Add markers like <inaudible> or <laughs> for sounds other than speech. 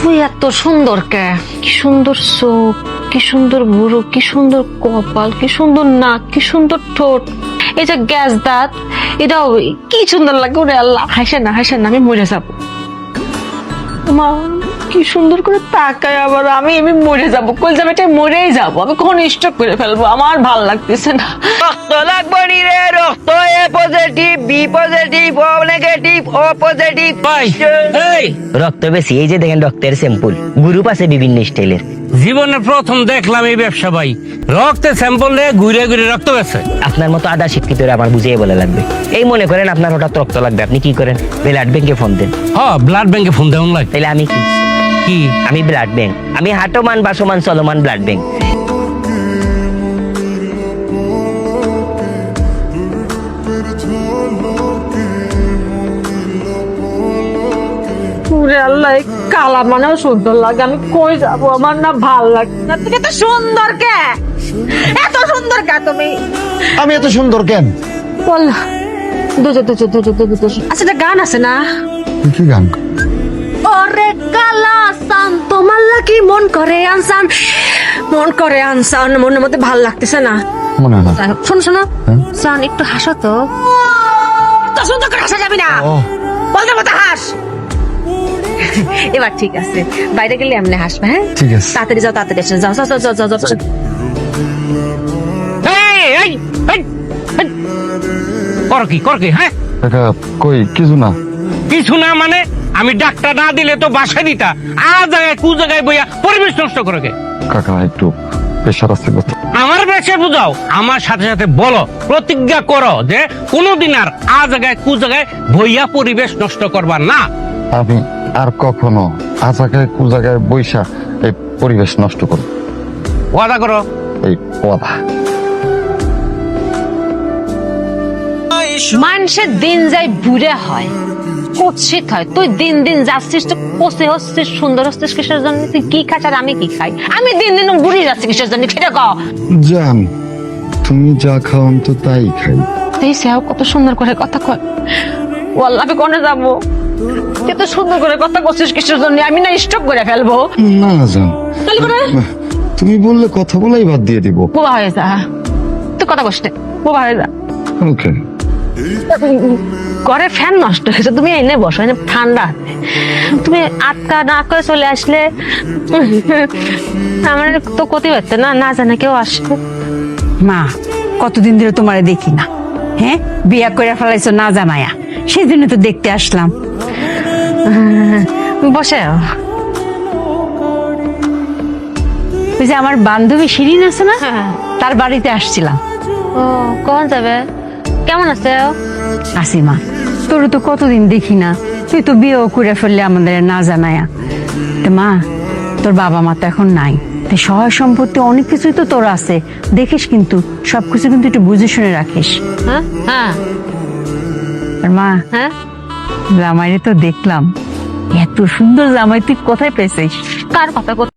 তুই এত সুন্দর কে? কি সুন্দর চোখ, কি সুন্দর বুড়ো, কি সুন্দর কপাল, কি সুন্দর নাক, কি সুন্দর ঠোঁট। এই যে গ্যাস দাঁত, এটাও কি সুন্দর লাগে, ওরে আল্লাহ। হাসে না হাসে না, আমি মরে যাব। মা কি সুন্দর করে তাকায় আবার আমি আমি মরে যাব। কল যাবে এটা মরেই যাব। আমি কখন স্টক করে ফেলব। আমার ভালো লাগতেছে না। রক্ত লাগবে নি রে রক্ত A positive B positive O negative O positive ভাই এই! রক্ত বেশি এই যে দেখেন রক্তের স্যাম্পল গ্রুপ আছে বিভিন্ন স্টাইলের জীবনে প্রথম দেখলাম এই ব্যবসা ভাই। রক্তের স্যাম্পল নিয়ে ঘুরে ঘুরে রক্ত বেছে। আপনার মতো আধা শিক্ষিত আমার বুঝিয়ে বলে লাগবে। এই মনে করেন আপনার হঠাৎ রক্ত লাগবে আপনি কি করেন? ব্লাড ব্যাংকে ফোন দেন। হ ব্লাড ব্যাংকে ফোন দেওয়া লাগে। তাহলে আমি কি? কি? আমি ব্লাড ব্যাংক। আমি হাটোমান বাসমান চলমান ব্লাড ব্যাংক। ওরে আল্লাহ কালা মানেও সুন্দর লাগে। আমি কই যাব? আমার না ভালো লাগে না। তুমি এত সুন্দর কে? এত সুন্দর কে তুমি? আমি এত সুন্দর কেন? বল। দুজো দুজো দুজো দুজো দুজো আচ্ছা একটা গান আছে না? কি গান? ওরে কালা মন করে আনসান মন করে আনসান মনের মধ্যে ভালো লাগতেছে না। মনে না। শোনো শোনো। হ্যাঁ? সান একটু হাসো তো। তো সুন্দর করে হাসা যাবে না। বলতে মতো হাস। এবার ঠিক আছে। বাইরে গেলে এমনি হাসবে হ্যাঁ? ঠিক আছে। তাড়াতাড়ি যাও তাড়াতাড়ি এসে। যাও যাও যাও যাও যাও। কর কি কর কি হ্যাঁ? কই কিছু না। কিছু না মানে আমি ডাক্তার না দিলে তো বাসায় দিতা। আর জায়গায় কু জায়গায় বইয়া পরিবেশ নষ্ট করে কে? কাকা একটু আছে আমার বেশে বুঝাও। আমার সাথে সাথে বলো প্রতিজ্ঞা করো যে কোনোদিন আর আ জায়গায় কু জায়গায় বইয়া পরিবেশ নষ্ট করবা না। আমি আর কখনো আ জায়গায় কু জায়গায় বইসা এই পরিবেশ নষ্ট করব। ওয়াদা করো। এই পদা মানুষের দিন যাই বুড়ে হয়। কুৎসিত হয়? তুই দিন দিন যাচ্ছিস তো কষে হচ্ছিস সুন্দর হচ্ছিস কিসের জন্য? তুই কি খাস আর আমি কি খাই? আমি দিন দিন বুড়ি যাচ্ছি কিসের জন্য? খেটে ক জান তুমি যা খাও আমি তো তাই খাই। এই সেও কত সুন্দর করে কথা কয়। ওয়াল্লাহ আমি কোনে যাব? কত সুন্দর করে কথা করছিস কিসের জন্য? আমি না স্টপ করে ফেলব। না জান। তাহলে করে তুমি বললে কথা বলাই বাদ দিয়ে দিব। বোবা হয়ে যা তুই কথা কষ্টে বোবা হয়ে যা। ওকে ঘরের ফ্যান নষ্ট হয়েছে। তুমি এনে বসো এনে ঠান্ডা তুমি আটকা না করে চলে আসলে <laughs> আমার তো ক্ষতি হচ্ছে না না জানে কেউ আসবে। মা কতদিন ধরে তোমারে দেখি না হ্যাঁ? বিয়া করে ফেলাইছো না জানায়া। সেই জন্য তো দেখতে আসলাম। বসে ওই যে আমার বান্ধবী শিরিন আছে না হ্যাঁ। তার বাড়িতে আসছিলাম। ও কখন যাবে? কেমন আছে? আসি মা। তোর তো কতদিন দেখি না। তুই তো বিয়েও করে ফেললে আমাদের না জানায়া। তো মা তোর বাবা মা তো এখন নাই। তাই সহায় সম্পত্তি অনেক কিছুই তো তোর আছে। দেখিস কিন্তু সবকিছু কিন্তু একটু বুঝে শুনে রাখিস। হ্যাঁ? হ্যাঁ। আর মা হ্যাঁ? জামাইরে তো দেখলাম। এত সুন্দর জামাই তুই কোথায় পেয়েছিস? কার কথা